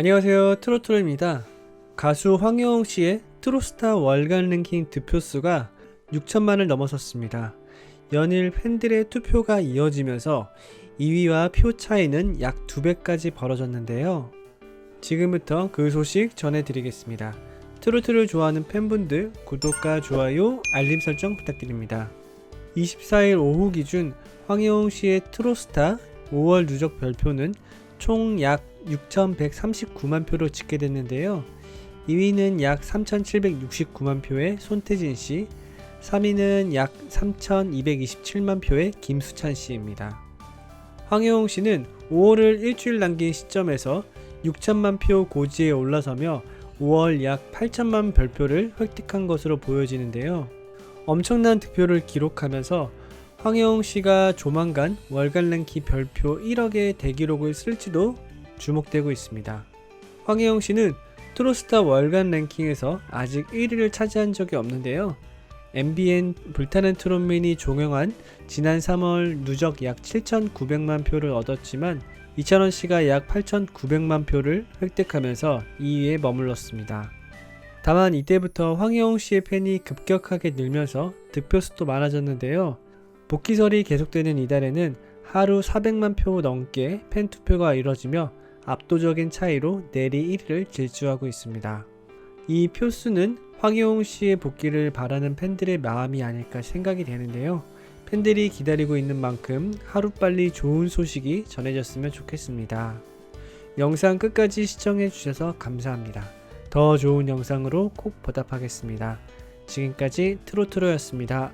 안녕하세요. 트로트로입니다. 가수 황여홍 씨의 트로스타 월간 랭킹 득표수가 6천만을 넘어섰습니다. 연일 팬들의 투표가 이어지면서 2위와 표 차이는 약 2배까지 벌어졌는데요. 지금부터 그 소식 전해드리겠습니다. 트로트를 좋아하는 팬분들 구독과 좋아요 알림 설정 부탁드립니다. 24일 오후 기준 황여홍 씨의 트로스타 5월 누적 별표는 총 약 6,139만 표로 집계됐는데요. 2위는 약 3,769만 표의 손태진 씨, 3위는 약 3,227만 표의 김수찬 씨입니다. 황혜홍 씨는 5월을 일주일 남긴 시점에서 6천만 표 고지에 올라서며 5월 약 8천만 별표를 획득한 것으로 보여지는데요. 엄청난 득표를 기록하면서 황혜홍 씨가 조만간 월간 랭킹 별표 1억의 대기록을 쓸지도 주목되고 있습니다. 황혜영 씨는 트로스타 월간 랭킹에서 아직 1위를 차지한 적이 없는데요. MBN 불타는 트롯맨이 종영한 지난 3월 누적 약 7,900만 표를 얻었지만 이찬원 씨가 약 8,900만 표를 획득하면서 2위에 머물렀습니다. 다만 이때부터 황혜영 씨의 팬이 급격하게 늘면서 득표수도 많아졌는데요. 복귀설이 계속되는 이달에는 하루 400만 표 넘게 팬 투표가 이뤄지며 압도적인 차이로 내리 1위를 질주하고 있습니다. 이 표수는 황희용 씨의 복귀를 바라는 팬들의 마음이 아닐까 생각이 되는데요. 팬들이 기다리고 있는 만큼 하루빨리 좋은 소식이 전해졌으면 좋겠습니다. 영상 끝까지 시청해 주셔서 감사합니다. 더 좋은 영상으로 꼭 보답하겠습니다. 지금까지 트로트로였습니다.